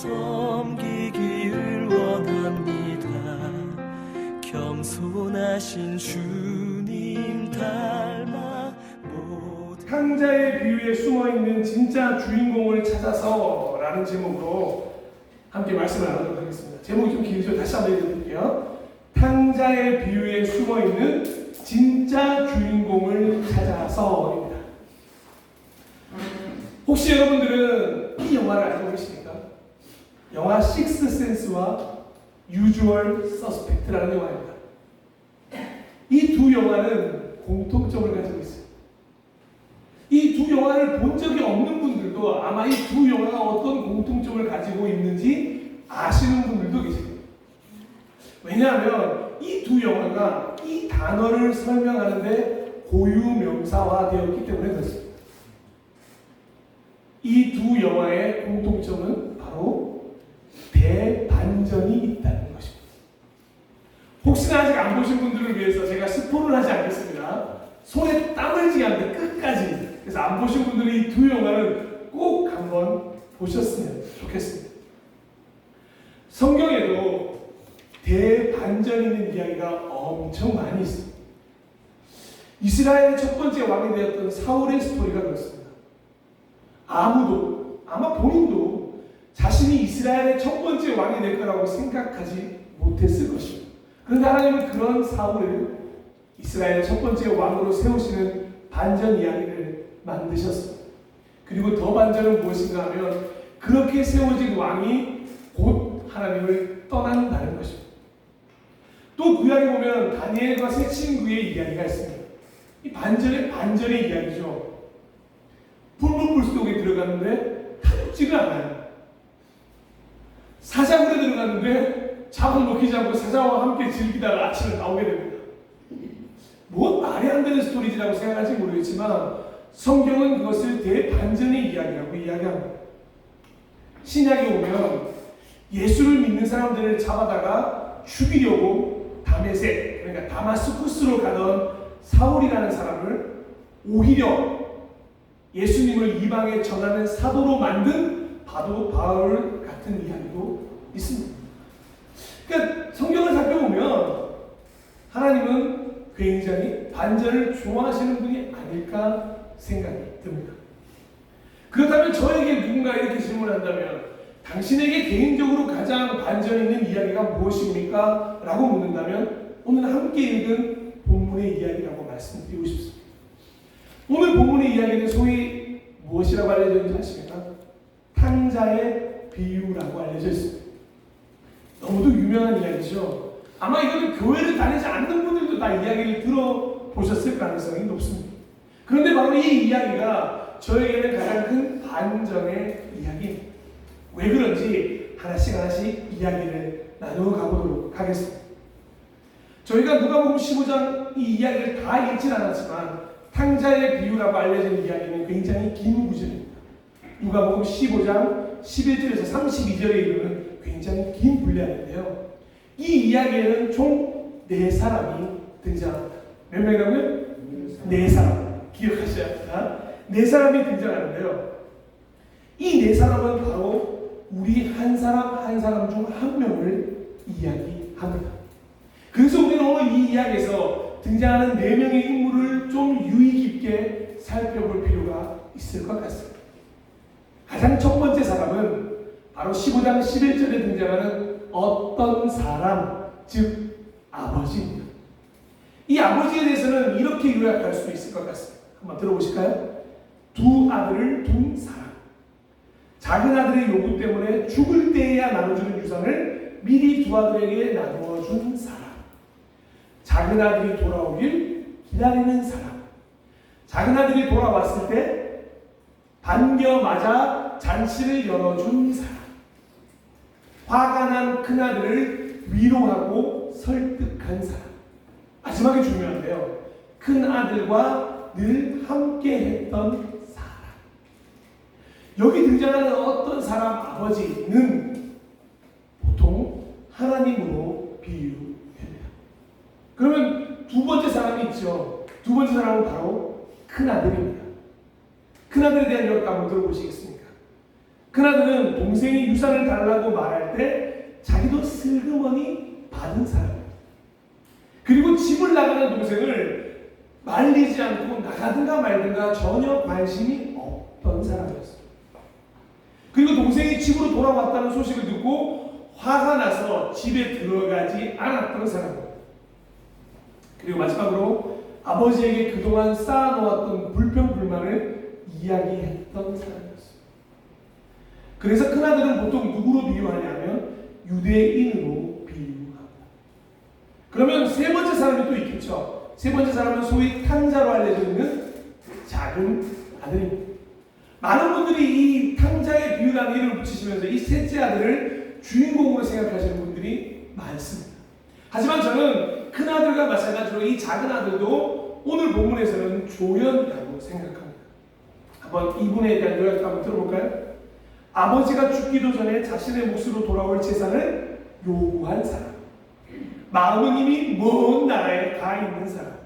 섬기기를 원합니다. 겸손하신 주님 닮아 모든 탕자의 비유에 숨어 있는 진짜 주인공을 찾아서라는 제목으로 함께 말씀을 나누도록 하겠습니다. 제목이 좀 길죠? 다시 한번 읽어드릴게요. 탕자의 비유에 숨어 있는 진짜 주인공을 찾아서입니다. 혹시 여러분들은 이 영화를? 영화 식스 센스와 유주얼 서스펙트라는 영화입니다. 이 두 영화는 공통점을 가지고 있어요. 이 두 영화를 본 적이 없는 분들도 아마 이 두 영화가 어떤 공통점을 가지고 있는지 아시는 분들도 거예요. 왜냐하면 이 두 영화가 이 단어를 설명하는데 고유 명사화 되었기 때문에 그렇습니다. 이 두 영화의 공통점은 대반전이 있다는 것입니다. 혹시나 아직 안 보신 분들을 위해서 제가 스포를 하지 않겠습니다. 손에 땀을 쥐게 하는데 끝까지. 그래서 안 보신 분들이 이 두 영화를 꼭 한번 보셨으면 좋겠습니다. 성경에도 대반전 있는 이야기가 엄청 많이 있습니다. 이스라엘의 첫 번째 왕이 되었던 사울의 스토리가 그렇습니다. 아무도, 아마 본인도 자신이 이스라엘의 첫 번째 왕이 될 거라고 생각하지 못했을 것입니다. 그런데 하나님은 그런 사울을 이스라엘의 첫 번째 왕으로 세우시는 반전 이야기를 만드셨습니다. 그리고 더 반전은 무엇인가 하면 그렇게 세워진 왕이 곧 하나님을 떠난다는 것입니다. 또 구약에 보면 다니엘과 세 친구의 이야기가 있습니다. 이 반전의 반전의 이야기죠. 붉은 불속에 들어갔는데 타죽지를 않아요. 사자굴에 들어갔는데 잡아먹히지 않고 사자와 함께 즐기다가 아침에 나오게 됩니다. 뭐 말이 안 되는 스토리지라고 생각할지 모르겠지만 성경은 그것을 대반전의 이야기라고 이야기합니다. 신약에 오면 예수를 믿는 사람들을 잡아다가 죽이려고 다메섹 그러니까 다마스쿠스로 가던 사울이라는 사람을 오히려 예수님을 이방에 전하는 사도로 만든 바도 바울 같은 이야기도 있습니다. 그러니까 성경을 살펴보면 하나님은 굉장히 반전을 좋아하시는 분이 아닐까 생각이 듭니다. 그렇다면 저에게 누군가 이렇게 질문한다면 당신에게 개인적으로 가장 반전 있는 이야기가 무엇입니까? 라고 묻는다면 오늘 함께 읽은 본문의 이야기라고 말씀드리고 싶습니다. 오늘 본문의 이야기는 소위 무엇이라고 알려져 있는지 아십니까? 탕자의 비유라고 알려져 있습니다. 너무도 유명한 이야기죠. 아마 이거는 교회를 다니지 않는 분들도 다 이야기를 들어보셨을 가능성이 높습니다. 그런데 바로 이 이야기가 저에게는 가장 큰 반전의 이야기입니다. 왜 그런지 하나씩 하나씩 이야기를 나누어 가보도록 하겠습니다. 저희가 누가복음 15장 이 이야기를 다 읽진 않았지만 탕자의 비유라고 알려진 이야기는 굉장히 긴 구절입니다. 누가복음 15장 11절에서 32절에 이르는 굉장히 긴 분량인데요. 이 이야기에는 총 네 사람이 등장합니다. 몇 명이라고요? 네 사람. 기억하셔야 합니다. 네 사람이 등장하는데요. 이 네 사람은 바로 우리 한 사람 한 사람 중 한 명을 이야기합니다. 그래서 우리는 오늘 이 이야기에서 등장하는 네 명의 인물을 좀 유의 깊게 살펴볼 필요가 있을 것 같습니다. 가장 첫 번째 사람은 바로 15장 11절에 등장하는 어떤 사람, 즉 아버지입니다. 이 아버지에 대해서는 이렇게 요약할 수 있을 것 같습니다. 한번 들어보실까요? 두 아들을 둔 사람. 작은 아들의 요구 때문에 죽을 때에야 나눠주는 유산을 미리 두 아들에게 나누어 준 사람. 작은 아들이 돌아오길 기다리는 사람. 작은 아들이 돌아왔을 때 반겨 맞아 잔치를 열어준 사람. 화가 난 큰아들을 위로하고 설득한 사람. 마지막에 중요한데요. 큰아들과 늘 함께 했던 사람. 여기 등장하는 어떤 사람 아버지는 보통 하나님으로 비유됩니다. 그러면 두 번째 사람이 있죠. 두 번째 사람은 바로 큰아들입니다. 큰아들에 대한 이야기 한번 들어보시겠습니까? 큰아들은 동생이 유산을 달라고 말할 때 자기도 슬그머니 받은 사람이에요. 그리고 집을 나가는 동생을 말리지 않고 나가든가 말든가 전혀 관심이 없던 사람이었어요. 그리고 동생이 집으로 돌아왔다는 소식을 듣고 화가 나서 집에 들어가지 않았던 사람이에요. 그리고 마지막으로 아버지에게 그동안 쌓아놓았던 불평불만을 이야기했던 사람이었어요. 그래서 큰아들은 보통 누구로 비유하냐면 유대인으로 비유합니다. 그러면 세 번째 사람이 또 있겠죠. 세 번째 사람은 소위 탕자로 알려져 있는 작은 아들입니다. 많은 분들이 이 탕자의 비유라는 이름을 붙이시면서 이 셋째 아들을 주인공으로 생각하시는 분들이 많습니다. 하지만 저는 큰 아들과 마찬가지로 이 작은 아들도 오늘 본문에서는 조연이라고 생각합니다. 한번 이분에 대한 요약도 한번 들어볼까요? 아버지가 죽기도 전에 자신의 몫으로 돌아올 재산을 요구한 사람. 마음은 이미 먼 나라에 가 있는 사람.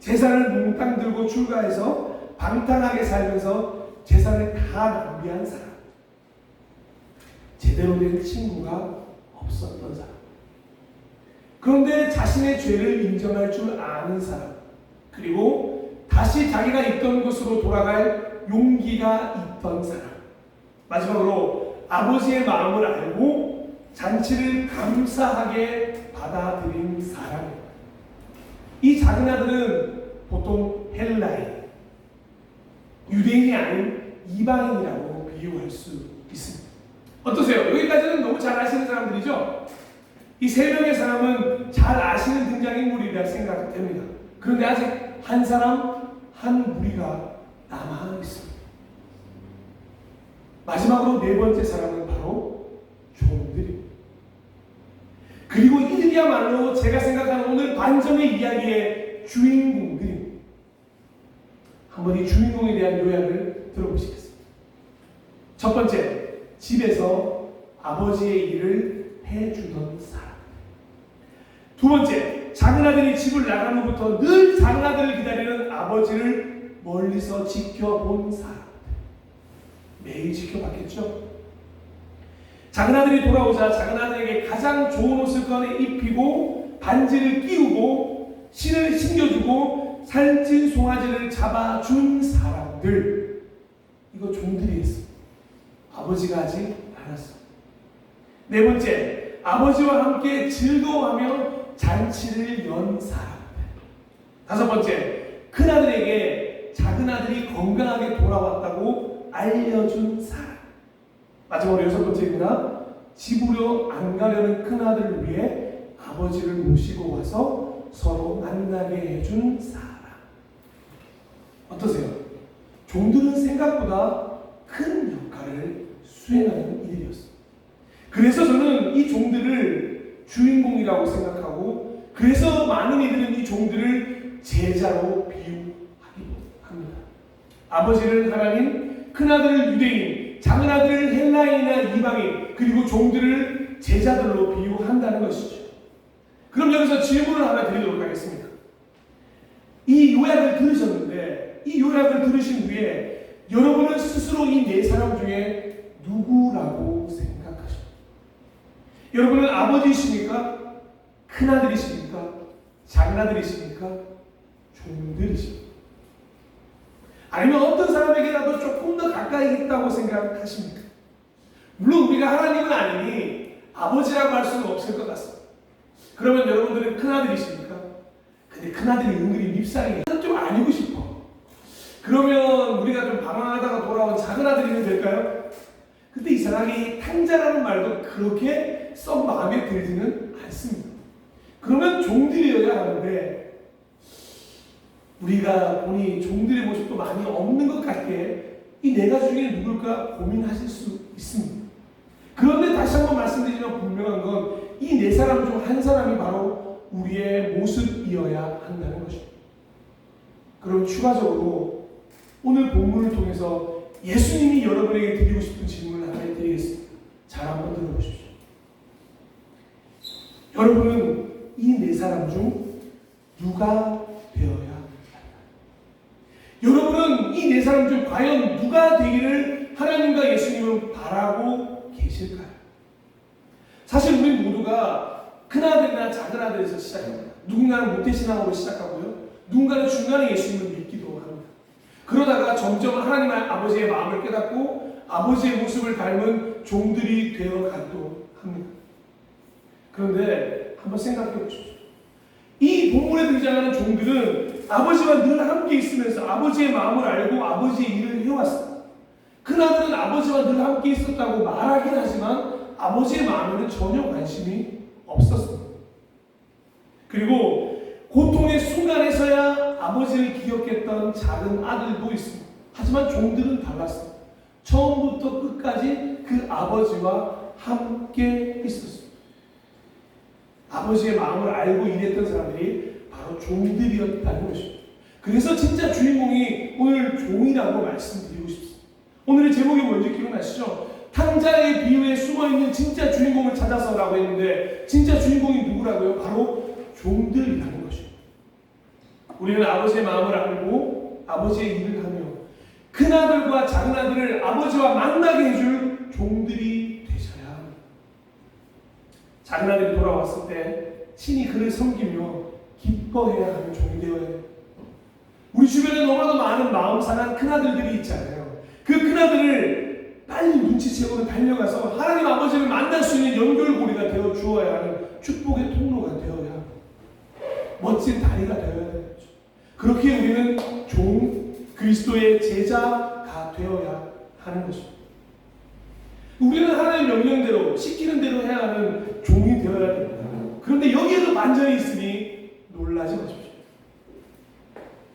재산을 몽땅 들고 출가해서 방탕하게 살면서 재산을 다 낭비한 사람. 제대로 된 친구가 없었던 사람. 그런데 자신의 죄를 인정할 줄 아는 사람. 그리고 다시 자기가 있던 곳으로 돌아갈 용기가 있던 사람. 마지막으로 아버지의 마음을 알고 잔치를 감사하게 받아들인 사람입니다. 이 작은 아들은 보통 헬라인, 유대인이 아닌 이방인이라고 비유할 수 있습니다. 어떠세요? 여기까지는 너무 잘 아시는 사람들이죠? 이 세 명의 사람은 잘 아시는 등장인물이라 생각됩니다. 그런데 아직 한 사람, 한 무리가 남아 있습니다. 마지막으로 네 번째 사람은 바로 종들입니다. 그리고 이들이야말로 제가 생각하는 오늘 반전의 이야기의 주인공들입니다. 한번 이 주인공에 대한 요약을 들어보시겠습니다. 첫 번째, 집에서 아버지의 일을 해주던 사람. 두 번째, 작은 아들이 집을 나간 후부터 늘 작은 아들을 기다리는 아버지를 멀리서 지켜본 사람. 매일 지켜봤겠죠? 작은 아들이 돌아오자 작은 아들에게 가장 좋은 옷을 꺼내 입히고 반지를 끼우고 신을 신겨주고 살찐 송아지를 잡아준 사람들. 이거 종들이 했어. 아버지가 하지 않았어. 네 번째 아버지와 함께 즐거워하며 잔치를 연 사람들 다섯 번째 큰 아들에게 작은 아들이 건강하게 돌아왔다고 알려준 사람 마지막으로 여섯 번째입니다. 집으로 안 가려는 큰 아들을 위해 아버지를 모시고 와서 서로 만나게 해준 사람. 어떠세요? 종들은 생각보다 큰 역할을 수행하는 이들이었어요. 그래서 저는 이 종들을 주인공이라고 생각하고, 그래서 많은 이들은 이 종들을 제자로 비유하기도 합니다. 아버지를 하나님, 큰 아들을 유대인, 작은 아들을 헬라인이나 이방인 그리고 종들을 제자들로 비유한다는 것이죠. 그럼 여기서 질문을 하나 드리도록 하겠습니다. 이 요약을 들으셨는데 이 요약을 들으신 후에 여러분은 스스로 이 네 사람 중에 누구라고 생각하십니까? 여러분은 아버지이십니까? 큰 아들이십니까? 작은 아들이십니까? 종들이십니까? 아니면 어떤 사람에게라도 조금 더 가까이 있다고 생각하십니까? 물론 우리가 하나님은 아니니 아버지라고 할 수는 없을 것 같습니다. 그러면 여러분들은 큰아들이십니까? 근데 큰아들이 은근히 밉상이에요. 좀 아니고 싶어. 그러면 우리가 좀 방황하다가 돌아온 작은 아들이면 될까요? 근데 이상하게 탕자라는 말도 그렇게 썩 마음에 들지는 않습니다. 그러면 종들이어야 하는데 우리가 보니 종들의 모습도 많이 없는 것 같게 이 네 가지 중에 누굴까 고민하실 수 있습니다. 그런데 다시 한번 말씀드리면 분명한 건 이 네 사람 중 한 사람이 바로 우리의 모습이어야 한다는 것입니다. 그럼 추가적으로 오늘 본문을 통해서 예수님이 여러분에게 드리고 싶은 질문을 하나 드리겠습니다. 잘 한번 들어보십시오. 여러분은 이 네 사람 중 누가 되어야 여러분은 이 네 사람 중 과연 누가 되기를 하나님과 예수님을 지금 바라고 계실까요? 사실 우리 모두가 큰아들이나 작은아들에서 시작합니다. 누군가는 모태신앙으로 시작하고요. 누군가는 중간에 예수님을 믿기도 합니다. 그러다가 점점 하나님 아버지의 마음을 깨닫고 아버지의 모습을 닮은 종들이 되어가기도 합니다. 그런데 한번 생각해 보십시오. 이 본문에 등장하는 종들은 아버지와 늘 함께 있으면서 아버지의 마음을 알고 아버지의 일을 해왔습니다. 큰 아들은 아버지와 늘 함께 있었다고 말하긴 하지만 아버지의 마음에는 전혀 관심이 없었습니다. 그리고 고통의 순간에서야 아버지를 기억했던 작은 아들도 있습니다. 하지만 종들은 달랐습니다. 처음부터 끝까지 그 아버지와 함께 있었습니다. 아버지의 마음을 알고 일했던 사람들이 바로 종들이었다는 것입니다. 그래서 진짜 주인공이 오늘 종이라고 말씀드리고 싶습니다. 오늘의 제목이 뭔지 기억나시죠? 탕자의 비유에 숨어있는 진짜 주인공을 찾아서라고 했는데 진짜 주인공이 누구라고요? 바로 종들이라는 것입니다. 우리는 아버지의 마음을 알고 아버지의 일을 하며 큰아들과 작은아들을 아버지와 만나게 해줄 종들이 되셔야 합니다. 작은아들이 돌아왔을 때 친히 그를 섬기며 기뻐해야 하는 종이 되어야 해요. 우리 주변에 너무나도 많은 마음 상한 큰아들들이 있잖아요. 그 큰아들을 빨리 눈치채고 달려가서 하나님 아버지를 만날 수 있는 연결고리가 되어 주어야 하는 축복의 통로가 되어야 합니다. 멋진 다리가 되어야 되죠. 그렇게 우리는 종 그리스도의 제자가 되어야 하는 것입니다. 우리는 하나님의 명령대로 시키는 대로 해야 하는 종이 되어야 됩니다. 그런데 여기에도 반전이 있으니 놀라지 마십시오.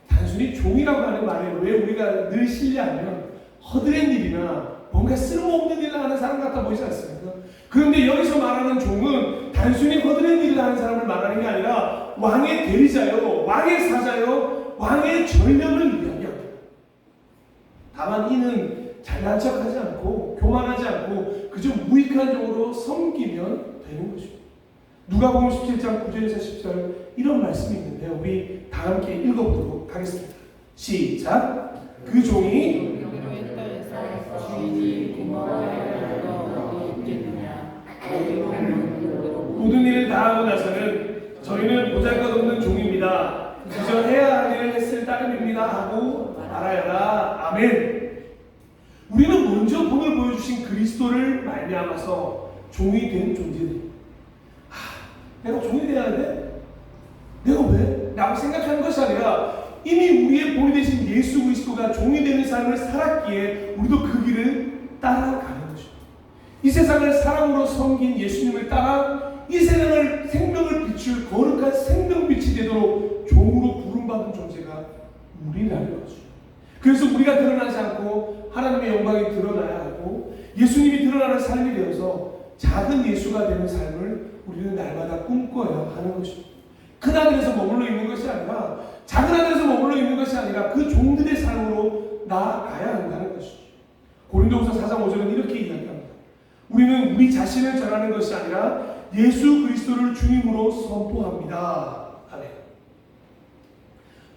단순히 종이라고 하는 말에 왜 우리가 늘 신뢰하면 허드렛 일이나 뭔가 쓸모없는 일을 하는 사람 같아 보이지 않습니까? 그런데 여기서 말하는 종은 단순히 허드렛 일을 하는 사람을 말하는 게 아니라 왕의 대리자요, 왕의 사자요, 왕의 전령을 이야기합니다. 다만 이는 잘난 척하지 않고 교만하지 않고 그저 무익한 종으로 섬기면 되는 것입니다. 누가복음 17장 9절에서 10절 이런 말씀이 있는데요. 우리 다 함께 읽어보도록 하겠습니다. 시작. 그 종이 모든 일을 다 하고 나서는 저희는 보잘것없는 종입니다. 그저 해야 할 일을 했을 따름입니다 하고 말하여라. 아멘. 우리는 먼저 본을 보여주신 그리스도를 말미암아서 종이 된 존재들. 아, 내가 종이 돼야 돼? 내가 왜? 라고 생각하는 것이 아니라 이미 우리의 본이 되신 예수 그리스도가 종이 되는 삶을 살았기에 우리도 그 길을 따라가는 것입니다. 이 세상을 사랑으로 섬긴 예수님을 따라 이 세상을 생명을 비출 거룩한 생명빛이 되도록 종으로 부름받은 존재가 우리라는 거죠. 그래서 우리가 드러나지 않고 하나님의 영광이 드러나야 하고 예수님이 드러나는 삶이 되어서 작은 예수가 되는 삶을 우리는 날마다 꿈꿔야 하는 것입니다. 큰 하늘에서 머물러 있는 것이 아니라 작은 하늘에서 머물러 있는 것이 아니라 그 종들의 삶으로 나아가야 한다는 것이죠. 고린도후서 4장 5절은 이렇게 이야기합니다. 우리는 우리 자신을 전하는 것이 아니라 예수 그리스도를 주님으로 선포합니다. 아멘.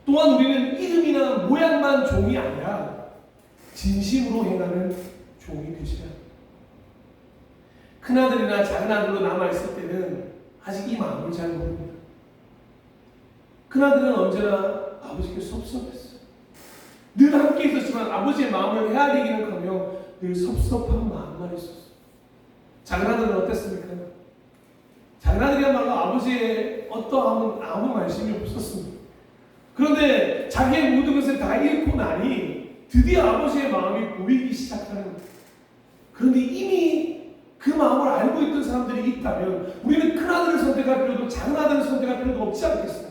또한 우리는 이름이나 모양만 종이 아니라 진심으로 행하는 종이 합니다. 큰아들이나 작은아들로 남아있을 때는 아직 이 마음을 잘 모릅니다. 큰아들은 언제나 아버지께 섭섭했어요. 늘 함께 있었지만 아버지의 마음을 헤아리기는 커녕 늘 섭섭한 마음만 있었어요. 작은 아들은 어땠습니까? 작은 아들이야말로 아버지의 어떠함은 아무 관심이 없었습니다. 그런데 자기의 모든 것을 다 잃고 나니 드디어 아버지의 마음이 보이기 시작하는 거예요. 그런데 이미 그 마음을 알고 있던 사람들이 있다면 우리는 큰 아들을 선택할 필요도 작은 아들을 선택할 필요도 없지 않겠습니까?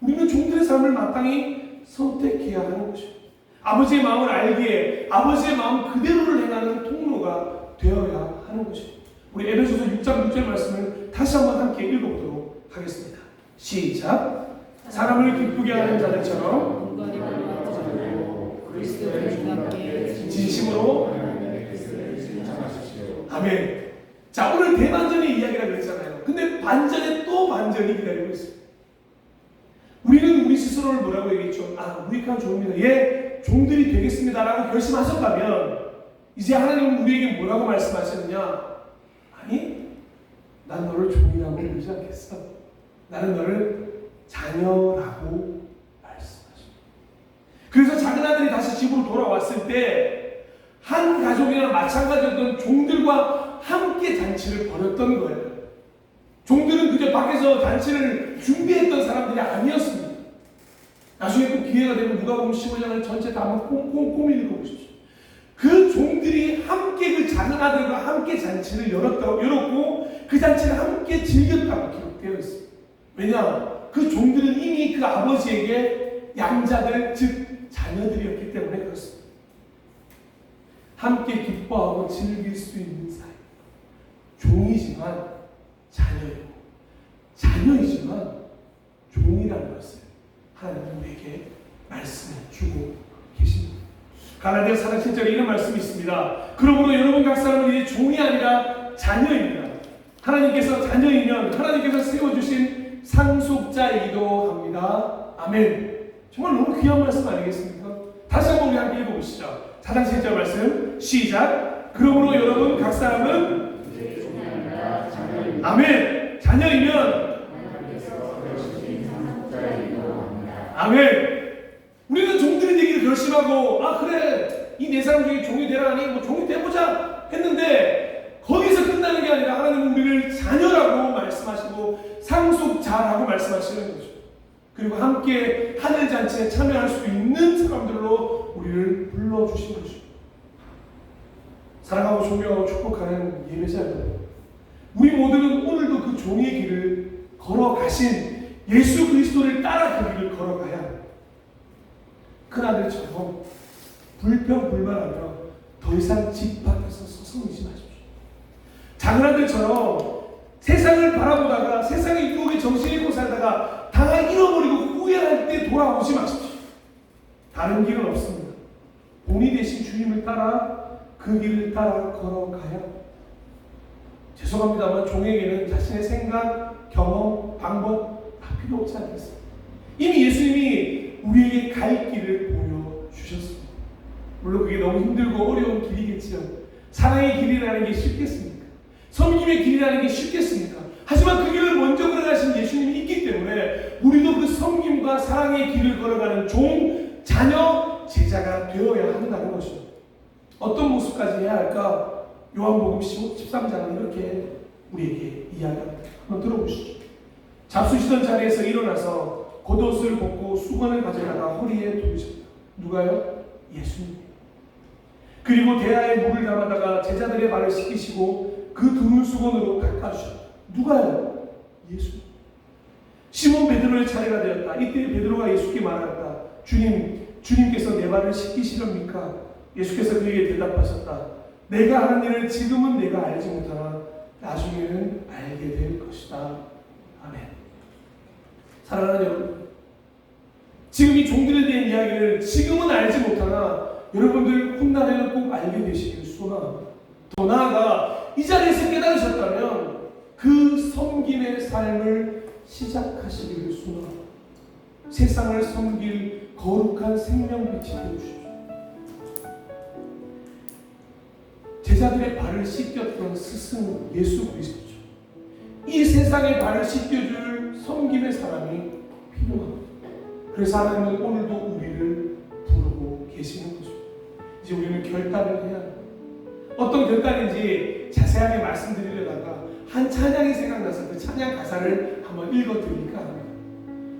우리는 종들의 삶을 마땅히 선택해야 하는 것입니다. 아버지의 마음을 알기에 아버지의 마음 그대로를 행하는 통로가 되어야 하는 것입니다. 우리 에베소서 6장 6절 말씀을 다시 한번 함께 읽어보도록 하겠습니다. 시작. 사람을 기쁘게 하는 자들처럼 진심으로 아멘. 자, 오늘 대반전의 이야기라 그랬잖아요. 근데 반전에 또 반전이 기다리고 있어요. 우리는 우리 스스로를 뭐라고 얘기했죠? 아, 무익한 종입니다. 예, 종들이 되겠습니다 라고 결심하셨다면 이제 하나님은 우리에게 뭐라고 말씀하셨느냐? 아니, 난 너를 종이라고 부르지 않겠어. 나는 너를 자녀라고. 그래서 작은 아들이 다시 집으로 돌아왔을 때 한 가족이나 마찬가지였던 종들과 함께 잔치를 벌였던 거예요. 종들은 그저 밖에서 잔치를 준비했던 사람들이 아니었습니다. 나중에 또 기회가 되면 누가 보면 15장을 전체 다 한번 꼼꼼히 읽어보십시오. 그 종들이 함께 그 작은 아들과 함께 잔치를 열었다고 열었고 그 잔치를 함께 즐겼다고 기록되어 있습니다. 왜냐? 그 종들은 이미 그 아버지에게 양자들 즉 자녀들이었기 때문에 그렇습니다. 함께 기뻐하고 즐길 수 있는 사이. 종이지만 자녀이고 자녀이지만 종이라는 것을 하나님 우리에게 말씀해 주고 계십니다. 갈라디아 4장 7절에 이런 말씀이 있습니다. 그러므로 여러분 각 사람은 이제 종이 아니라 자녀입니다. 하나님께서 자녀이면 하나님께서 세워주신 상속자이기도 합니다. 아멘. 정말 너무 귀한 말씀 아니겠습니까? 다시 한번 우리 함께 읽어보시죠. 4장 7절 말씀 시작. 그러므로 여러분 각 사람은 아멘. 자녀이면 아멘. 우리는 종들의 얘기를 결심하고 아 그래 이 네 사람 중에 종이 되라니 뭐 종이 돼보자 했는데 거기서 끝나는 게 아니라 하나님은 우리를 자녀라고 말씀하시고 상속자라고 말씀하시는 거죠. 그리고 함께 하늘 잔치에 참여할 수 있는 사람들로 우리를 불러 주신 거죠. 사랑하고 존경하고 축복하는 예배자들, 우리 모두는 오늘도 그 종의 길을 걸어가신 예수 그리스도를 따라 그 길을 걸어가야 합니다. 큰아들처럼 불평불만하며 더 이상 집 밖에서 서성이지 마십시오. 작은 아들처럼 세상을 바라보다가 세상의 유혹에 정신 잃고 살다가 다 잃어버리고 후회할 때 돌아오지 마십시오. 다른 길은 없습니다. 본이 되신 주님을 따라 그 길을 따라 걸어가야 합니다. 죄송합니다만 종에게는 자신의 생각, 경험, 방법 다 필요 없지 않겠습니까? 이미 예수님이 우리에게 갈 길을 보여주셨습니다. 물론 그게 너무 힘들고 어려운 길이겠지요. 사랑의 길이라는 게 쉽겠습니까? 섬김의 길이라는 게 쉽겠습니까? 하지만 그 길을 먼저 걸어가신 예수님이 있기 때문에 우리도 그 섬김과 사랑의 길을 걸어가는 종, 자녀, 제자가 되어야 한다는 것입니다. 어떤 모습까지 해야 할까? 요한복음 13장은 이렇게 우리에게 이야기합니다. 한번 들어보시죠. 잡수시던 자리에서 일어나서 겉옷을 벗고 수건을 가져다가 허리에 두르셨다. 누가요? 예수님. 그리고 대야에 물을 담아다가 제자들의 발을 씻기시고 그 두른 수건으로 닦아주셨다. 누가요? 예수. 시몬 베드로의 차례가 되었다. 이때 베드로가 예수께 말하였다. 주님, 주님께서 내 발을 씻기시렵니까? 예수께서 그에게 대답하셨다. 내가 하는 일을 지금은 내가 알지 못하나 나중에는 알게 될 것이다. 아멘. 사랑하는 여러분, 지금 이 종들에 대한 이야기를 지금은 알지 못하나 여러분들 훗날에는 꼭 알게 되시길 소원합니다. 더 나아가 이 자리에서 깨달으셨다면 그 섬김의 삶을 시작하시기를 소원합니다. 세상을 섬길 거룩한 생명빛이 되주십시오. 제자들의 발을 씻겼던 스승 예수 그리스도죠. 이 세상의 발을 씻겨줄 섬김의 사람이 필요합니다. 그래서 하나님은 오늘도 우리를 부르고 계시는 거죠. 이제 우리는 결단을 해야 합니다. 어떤 결단인지 자세하게 말씀드리려다가 한 찬양이 생각나서 그 찬양 가사를 한번 읽어드릴까 합니다.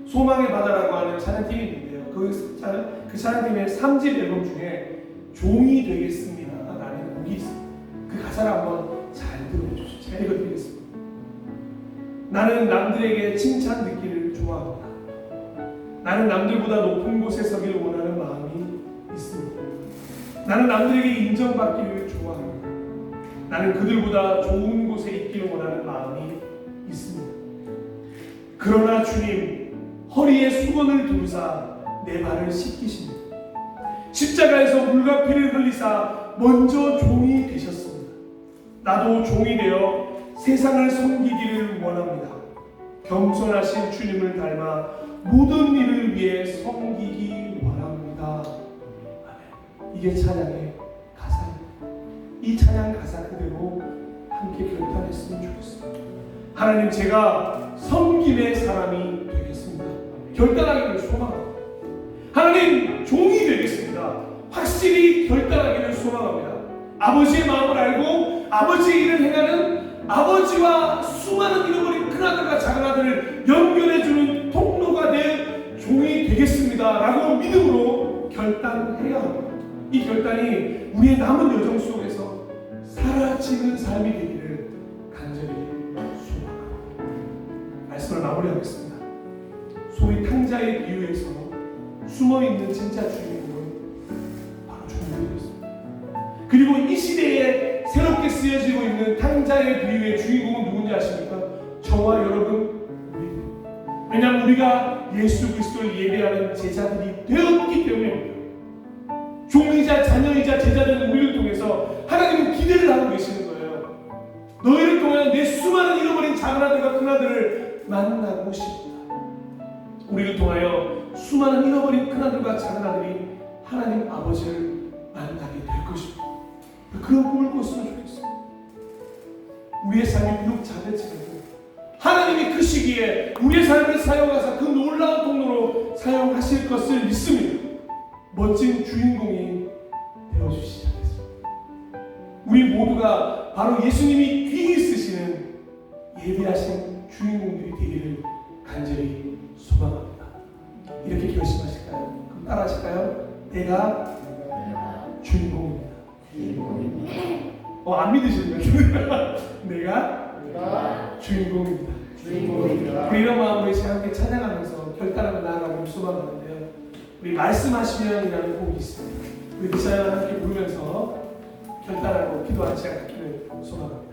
소망의 바다라고 하는 찬양팀이 있는데요. 그, 찬, 그 찬양팀의 3집 앨범 중에 종이 되겠습니다 가사를 한번 잘 들어주십시오. 제가 읽어드리겠습니다. 나는 남들에게 칭찬 듣기를 좋아합니다. 나는 남들보다 높은 곳에 서기를 원하는 마음이 있습니다. 나는 남들에게 인정받기를 좋아합니다. 나는 그들보다 좋은 곳에 있기를 원하는 마음이 있습니다. 그러나 주님, 허리에 수건을 두르사 내 발을 씻기십니다. 십자가에서 물과 피를 흘리사 먼저 종이 되셨습니다. 나도 종이 되어 세상을 섬기기를 원합니다. 겸손하신 주님을 닮아 모든 일을 위해 섬기기 원합니다. 이게 찬양의 가사입니다. 이 찬양 가사 그대로 함께 결단했으면 좋겠습니다. 하나님 제가 섬김의 사람이 되겠습니다. 결단하기를 소망합니다. 하나님 종이 되겠습니다. 확실히 결단하기를 소망합니다. 아버지의 마음을 알고 아버지의 일을 행하는 아버지와 수많은 잃어버린 큰 아들과 작은 아들을 연결해주는 통로가 될 종이 되겠습니다. 라고 믿음으로 결단해야 합니다. 이 결단이 우리의 남은 여정 속에서 사라지는 삶이 되기를 간절히 소망합니다. 말씀을 마무리하겠습니다. 소위 탕자의 비유에서 숨어 있는 진짜 주인공은 바로 종들이었습니다. 그리고 이 새롭게 쓰여지고 있는 탕자의 비유의 주인공은 누군지 아십니까? 저와 여러분 우리. 왜냐하면 우리가 예수 그리스도를 예배하는 제자들이 되었기 때문입니다. 종이자 자녀이자 제자된 우리를 통해서 하나님은 기대를 하고 계시는 거예요. 너희를 통해 내 수많은 잃어버린 작은 아들과 큰 아들을 만나고 싶다. 우리를 통하여 수많은 잃어버린 큰 아들과 작은 아들이 하나님 아버지를 만나게 될 것입니다. 그런 꿈을 꿨으면 좋겠어요. 우리의 삶이 비록 작을지라도 하나님이 그 시기에 우리의 삶을 사용하사 그 놀라운 통로로 사용하실 것을 믿습니다. 멋진 주인공이 되어주시지 않겠습니까? 우리 모두가 바로 예수님이 귀히 쓰시는 예비하신 주인공들이 되기를 간절히 소망합니다. 이렇게 결심하실까요? 그럼 따라 하실까요? 내가 주인공입니다. 어, 안 믿으시는 거죠? 내가 주인공입니다. 우리 이런 마음으로 이제 함께 찬양하면서 결단하고 나아가고 소망하는데요. 우리 말씀하시면이라는 곡이 있습니다. 우리 그 찬양 함께 부르면서 결단하고 기도하는 시간 갖기를 소망합니다.